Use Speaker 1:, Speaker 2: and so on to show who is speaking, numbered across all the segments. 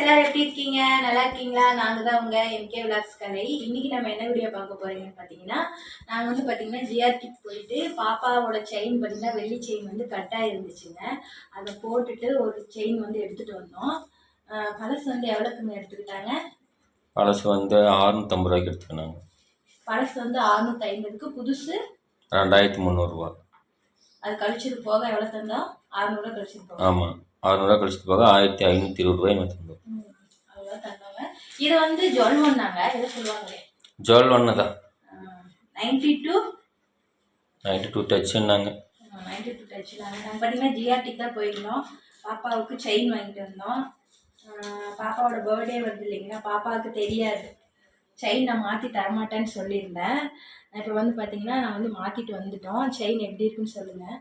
Speaker 1: எல்லாரும் எப்படி இருக்கீங்க நல்லா இருக்கீங்களா நாங்கள் தான் உங்க எம்கே விளாக்ஸ் கதை இன்றைக்கி நம்ம என்ன வீடியோ பார்க்க போகிறீங்கன்னு பார்த்தீங்கன்னா நாங்கள் வந்து பார்த்தீங்கன்னா ஜிஆர்டிக்கு போயிட்டு பாப்பாவோட செயின் பார்த்தீங்கன்னா வெள்ளி செயின் வந்து கட்டாக இருந்துச்சுங்க அதை போட்டுட்டு ஒரு செயின் வந்து எடுத்துகிட்டு வந்தோம் பழசு வந்து எவ்வளோக்குங்க எடுத்துக்கிட்டாங்க
Speaker 2: பழசு வந்து அறுநூத்தம்பது ரூபாய்க்கு எடுத்துக்கினாங்க
Speaker 1: பழசு வந்து ஆறுநூற்றி ஐம்பதுக்கு புதுசு
Speaker 2: ரெண்டாயிரத்தி முந்நூறுரூவா
Speaker 1: அது கழிச்சது போக எவ்வளோ தந்தோம் ஆறுநூறுவா கழிச்சது
Speaker 2: போக ஆமாம் அறுநூறுவா கழிச்சு போக ஆயிரத்தி ஐநூற்றி இருபது ரூபாய் மட்டும்
Speaker 1: இது வந்து ஜுவல் ஒன்னாங்க எதை சொல்லுவாங்களே
Speaker 2: ஜுவல் ஒன்று தான் நைன்டி டூ நைன்டி டூ டச்சுன்னாங்க
Speaker 1: நைன்டி டூ டச் நாங்கள் பார்த்தீங்கன்னா ஜிஆர்டிக்கு தான் போயிருந்தோம் பாப்பாவுக்கு செயின் வாங்கிட்டு வந்தோம் பாப்பாவோட பர்த்டே வருது இல்லைங்களா பாப்பாவுக்கு தெரியாது செயின் நான் மாற்றி தரமாட்டேன்னு சொல்லியிருந்தேன் இப்போ வந்து பார்த்தீங்கன்னா நான் வந்து மாற்றிட்டு வந்துட்டோம் செயின் எப்படி இருக்குன்னு சொல்லுங்கள்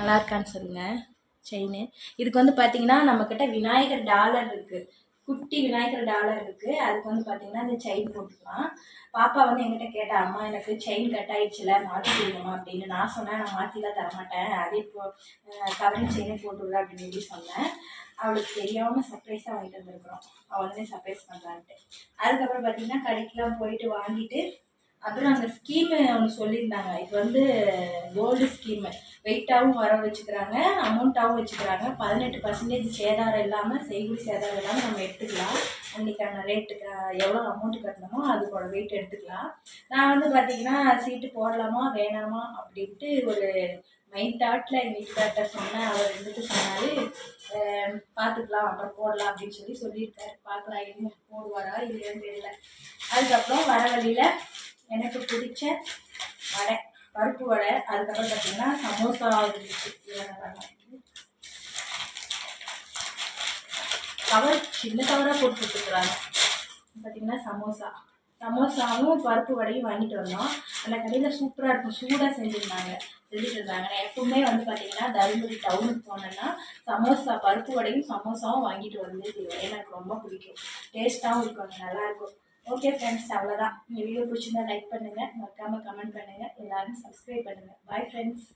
Speaker 1: நல்லா இருக்கான்னு சொல்லுங்கள் செயின் இதுக்கு வந்து பார்த்தீங்கன்னா நம்மக்கிட்ட விநாயகர் டாலர் இருக்குது குட்டி விநாயகர் டாலர் இருக்குது அதுக்கு வந்து பார்த்தீங்கன்னா இந்த செயின் போட்டுக்கலாம் பாப்பா வந்து எங்கிட்ட கேட்டா அம்மா எனக்கு செயின் கட் ஆயிடுச்சுல மாற்றி கொடுக்கணும் அப்படின்னு நான் சொன்னேன் நான் மாற்றிலாம் தரமாட்டேன் அதே இப்போ கவரிங் செயினே போட்டுவிட அப்படின்னு சொல்லி சொன்னேன் அவளுக்கு தெரியாமல் சர்ப்ரைஸாக வாங்கிட்டு வந்திருக்கிறோம் அவள் வந்து சர்ப்ரைஸ் பண்ணலான்ட்டு அதுக்கப்புறம் பார்த்தீங்கன்னா கடைக்கெலாம் போயிட்டு வாங்கிட்டு அப்புறம் அந்த ஸ்கீமு அவங்க சொல்லியிருந்தாங்க இது வந்து கோல்டு ஸ்கீமு வெயிட்டாகவும் வர வச்சுக்கிறாங்க அமௌண்ட்டாகவும் வச்சுக்கிறாங்க பதினெட்டு பர்சன்டேஜ் சேதாரம் இல்லாமல் செய்குடி சேதாரம் இல்லாமல் நம்ம எடுத்துக்கலாம் அன்றைக்கான ரேட்டுக்கு எவ்வளோ அமௌண்ட் கட்டணுமோ அதோட வெயிட் எடுத்துக்கலாம் நான் வந்து பார்த்திங்கன்னா சீட்டு போடலாமா வேணாமா அப்படின்ட்டு ஒரு மைண்ட் தாட்டில் எங்கள் வீட்டுக்கார்ட்ட சொன்னேன் அவர் இருந்துட்டு சொன்னார் பார்த்துக்கலாம் அப்புறம் போடலாம் அப்படின்னு சொல்லி சொல்லியிருக்காரு பார்க்கலாம் எதுவும் போடுவாரா இல்லையான்னு தெரியல அதுக்கப்புறம் வர வழியில் எனக்கு பிடிச்ச வடை பருப்பு வடை அதுக்கப்புறம் பார்த்திங்கன்னா சமோசா கவர் சின்ன கவராக போட்டு கொடுத்துருக்குறாங்க பார்த்தீங்கன்னா சமோசா சமோசாவும் பருப்பு வடையும் வாங்கிட்டு வந்தோம் அந்த கடையில் சூப்பராக இருக்கும் சூடாக செஞ்சுருந்தாங்க செஞ்சுட்டு இருந்தாங்க நான் எப்பவுமே வந்து பார்த்தீங்கன்னா தருமபுரி டவுனுக்கு போனேன்னா சமோசா பருப்பு வடையும் சமோசாவும் வாங்கிட்டு வந்து எனக்கு ரொம்ப பிடிக்கும் டேஸ்ட்டாகவும் இருக்கும் நல்லாயிருக்கும் ஓகே ஃப்ரெண்ட்ஸ் அவ்வளோதான் இந்த வீடியோ பிடிச்சிருந்தா லைக் பண்ணுங்கள் மறக்காமல் கமெண்ட் பண்ணுங்கள் எல்லாரும் சப்ஸ்கிரைப் பண்ணுங்கள் பாய் ஃப்ரெண்ட்ஸ்